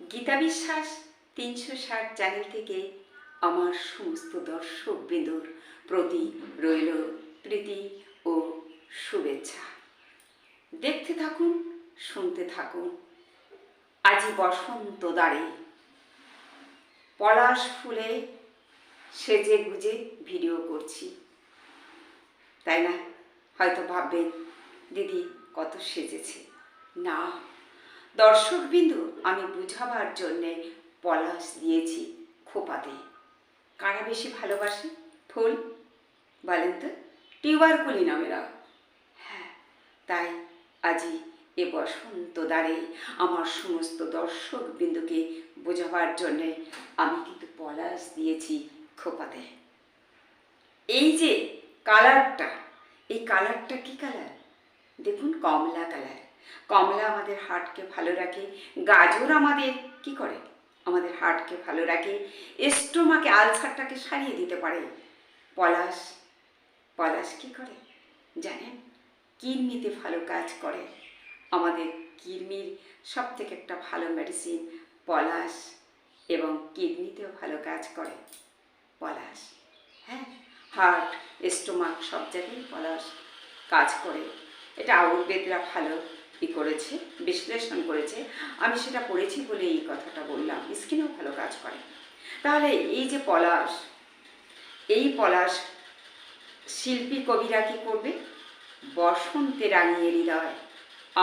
গীতা বিশ্বাস তিনশো ষাট চ্যানেল থেকে আমার সমস্ত দর্শক বিন্দুর প্রতি রইল প্রীতি ও শুভেচ্ছা। দেখতে থাকুন, শুনতে থাকুন। আজি বসন্ত দ্বারে পলাশ ফুলে সেজে গুজে ভিডিও করছি। তাই না? হয়তো ভাববেন, দিদি কত সেজেছে। না। দর্শকবিন্দু, আমি বুঝাবার জন্যে পলাশ দিয়েছি খোপাতে। কারা বেশি ভালোবাসে? ফুল? বলেন তো, টিউবার টিউবারকুলি নামেরা হ্যাঁ তাই আজি এ বসন্ত দ্বারে আমার সমস্ত দর্শক বিন্দুকে বোঝাবার জন্যে আমি কিন্তু পলাশ দিয়েছি খোপাতে। এই যে কালারটা, এই কালারটা কি কালার? দেখুন, কমলা কালার। কমলা আমাদের হার্টকে ভালো রাখে, গাজর আমাদের কি করে? আমাদের হার্টকে ভালো রাখে, স্টোমাকে, আলসারটাকে সারিয়ে দিতে পারে। পলাশ পলাশ কি করে? জানেন? কিডনিতে ভালো কাজ করে। আমাদের কিডনির সব থেকে একটা ভালো মেডিসিন পলাশ এবং কিডনিতেও ভালো কাজ করে। পলাশ হ্যাঁ? হার্ট, স্টোমাক সব জায়গায় পলাশ কাজ করে। এটা আয়ুর্বেদরা ভালো ই করেছে, বিশ্লেষণ করেছে, আমি সেটা পড়েছি বলে এই কথাটা বললাম। স্কিনেও ভালো কাজ করে। তাহলে এই যে পলাশ, এই পলাশ শিল্পী কবিরা কি করবে? বসন্তে রাঙিয়ে হৃদয়।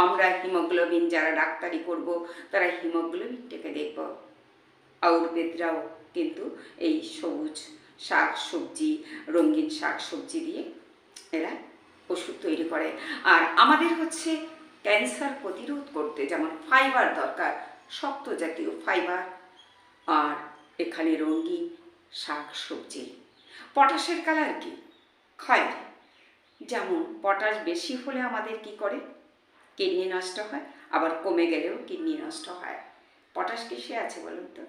আমরা হিমোগ্লোবিন যারা ডাক্তারি করব, তারা হিমোগ্লোবিনটাকে দেখব। আয়ুর্বেদরাও কিন্তু এই সবুজ শাক সবজি রঙিন শাক সবজি দিয়ে এরা ওষুধ তৈরি করে। আর আমাদের হচ্ছে ক্যান্সার প্রতিরোধ করতে যেমন ফাইবার দরকার, শক্ত জাতীয় ফাইবার, আর এখানে রঙিন শাক সবজি পটাশের কালার কি? খয়েরি যেমন পটাশ বেশি হলে আমাদের কি করে? কিডনি নষ্ট হয়, আবার কমে গেলেও কিডনি নষ্ট হয়। পটাশ কিসে আছে বলুন তো?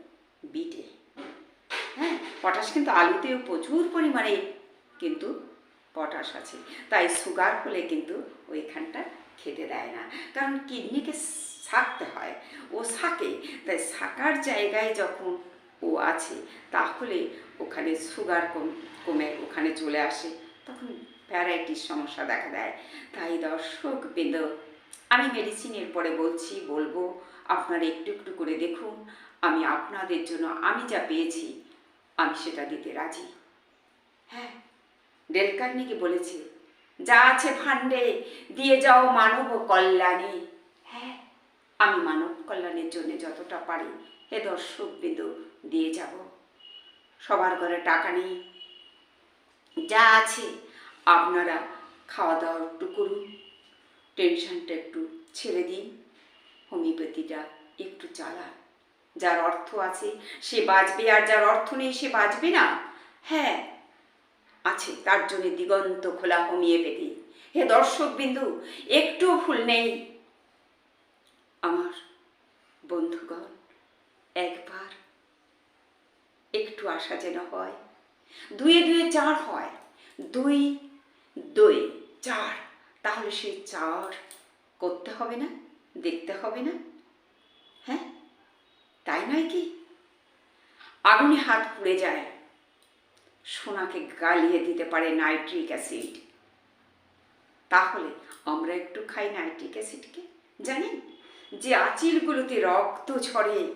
বিটে। হ্যাঁ পটাশ কিন্তু আলুতেও প্রচুর পরিমাণে কিন্তু পটাশ আছে। তাই সুগার হলে কিন্তু ওইখানটা খেতে দেয় না। কারণ কিডনিকে শাকতে হয়। ও শাকে তাই শাকার জায়গায় যখন ও আছে, তাহলে ওখানে সুগার কম, কমে, ওখানে চলে আসে। তখন ভ্যারাইটির সমস্যা দেখা দেয়। তাই দর্শক বৃন্দ আমি মেডিসিনের পরে বলছি, বলব, আপনারা একটু একটু করে দেখুন। আমি আপনাদের জন্য আমি যা পেয়েছি, আমি সেটা দিতে রাজি। হ্যাঁ ডেল কার্নেগি বলেছে যা আছে ভাণ্ডে, দিয়ে যাও মানব কল্যাণে। হ্যাঁ আমি মানব কল্যাণের জন্য যতটা পারি হে দর্শক বিন্দু দিয়ে যাব। সবার ঘরে টাকা নেই। যা আছে আপনারা খাওয়া দাওয়া একটু করুন। টেনশনটা একটু ছেড়ে দিন। হোমিওপ্যাথিটা একটু চালান। যার অর্থ আছে সে বাঁচবে আর যার অর্থ নেই সে বাঁচবে না। হ্যাঁ আছে, তার জন্য দিগন্ত খোলা হোমিওপ্যাথি হে দর্শক বিন্দু, একটু ভুল নেই। আমার বন্ধুগণ, একবার একটু আশা যেন হয়। দুয়ে দুয়ে চার হয়। দুই দুই, চার। তাহলে সেই চার করতে হবে না, দেখতে হবে না। হ্যাঁ? তাই নয় কি? আগুনে হাত পুড়ে যায়। সোনাকে গালিয়ে দিতে পারে নাইট্রিক অ্যাসিড। তাহলে আমরা একটু খাই নাইট্রিক অ্যাসিডকে। জানেন? যে আচিলগুলোতে রক্ত ঝরে।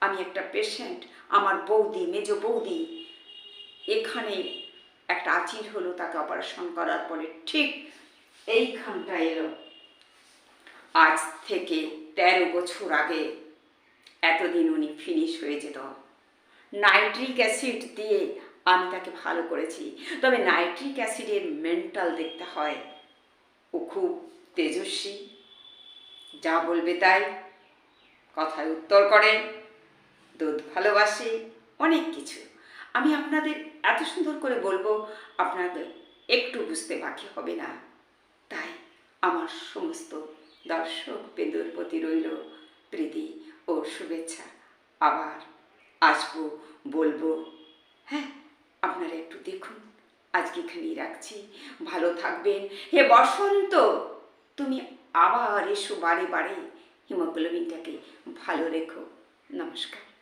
আমি একটা পেশেন্ট আমার বৌদি, মেজ বৌদি, এখানে একটা আচিল হলো তাকে অপারেশন করার পরে। ঠিক এইখানটা এলো। আজ থেকে তেরো বছর আগে এতদিন উনি ফিনিশ হয়ে যেত। নাইট্রিক অ্যাসিড দিয়ে আমি তাকে ভালো করেছি। তবে নাইট্রিক অ্যাসিডের মেন্টাল দেখতে হয়। ও খুব তেজস্বী। যা বলবে তাই। কথায় উত্তর করে। দুধ ভালোবাসে। অনেক কিছু। আমি আপনাদের এত সুন্দর করে বলব, আপনাদের একটু বুঝতে বাকি হবে না। তাই আমার সমস্ত দর্শক বিন্দুর প্রতি রইল প্রীতি ও শুভেচ্ছা। আবার আসব, বলব হ্যাঁ আপনারা একটু দেখুন আজকে এখানেই রাখছি। ভালো থাকবেন। হে বসন্ত, তুমি আবার এসো বারে বারে। হিমোগ্লোবিনটাকে ভালো রেখো। নমস্কার।